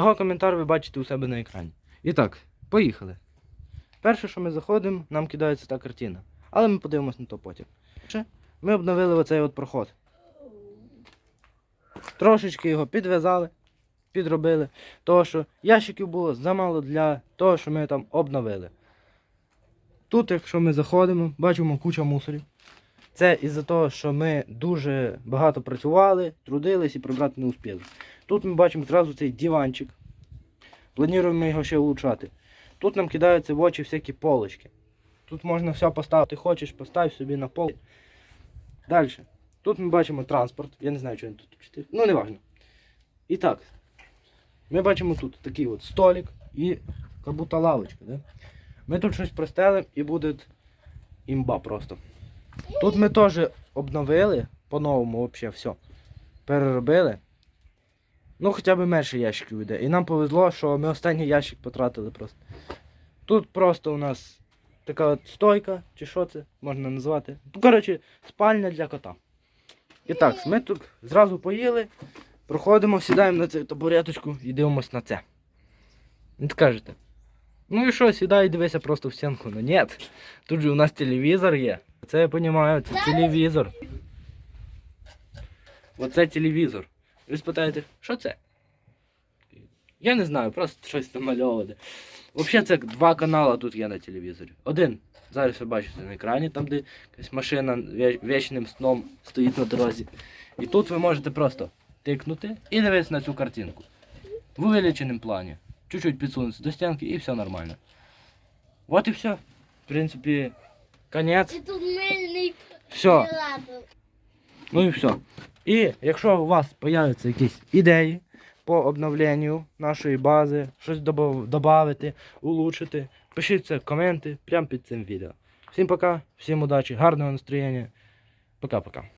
Його коментар ви бачите у себе на екрані. І так, поїхали. Перше, що ми заходимо, нам кидається та картина. Але ми подивимось на то потім. Ми обновили оцей от проход. Трошечки його підв'язали, підробили. Того, що ящиків було замало для того, що ми там обновили. Тут, якщо ми заходимо, бачимо куча мусорів. Це із-за того, що ми дуже багато працювали, трудились і прибрати не успіли. Тут ми бачимо зразу цей диванчик. Плануємо його ще улучшати. Тут нам кидаються в очі всякі полочки. Тут можна все поставити, хочеш, постав собі на пол. Далі. Тут ми бачимо транспорт. Я не знаю, що він тут вчити. Ну, не важно. І так. Ми бачимо тут такий от столик і будто лавочка. Да? Ми тут щось простелимо і буде імба просто. Тут ми теж обновили по-новому взагалі все. Переробили. Ну, хоча б менше ящиків йде. І нам повезло, що ми останній ящик потратили просто. Тут просто у нас така от стойка, чи що це можна назвати. Ну, коротше, спальня для кота. І так, ми тут зразу поїли, проходимо, сідаємо на цю табуреточку і дивимося на це. І скажете. Ну і що, сідай і дивися просто в стінку. Ну ні, тут же у нас телевізор є. Це я розумію, це телевізор. Оце телевізор. Ви спитаєте, що це? Я не знаю, просто щось намальоване. Взагалі це два канали тут є на телевізорі. Один. Зараз ви бачите на екрані, там де якась машина вічним сном стоїть на дорозі. І тут ви можете просто тикнути і дивитися на цю картинку. В увеличеному плані. Чуть-чуть підсунутися до стінки і все нормально. От і все. В принципі, конець. Все. Ну і все. І якщо у вас з'являються якісь ідеї по обновленню нашої бази, щось додати, улучшити, пишіть це в коменти прямо під цим відео. Всім пока, всім удачі, гарного настроєння. Пока-пока.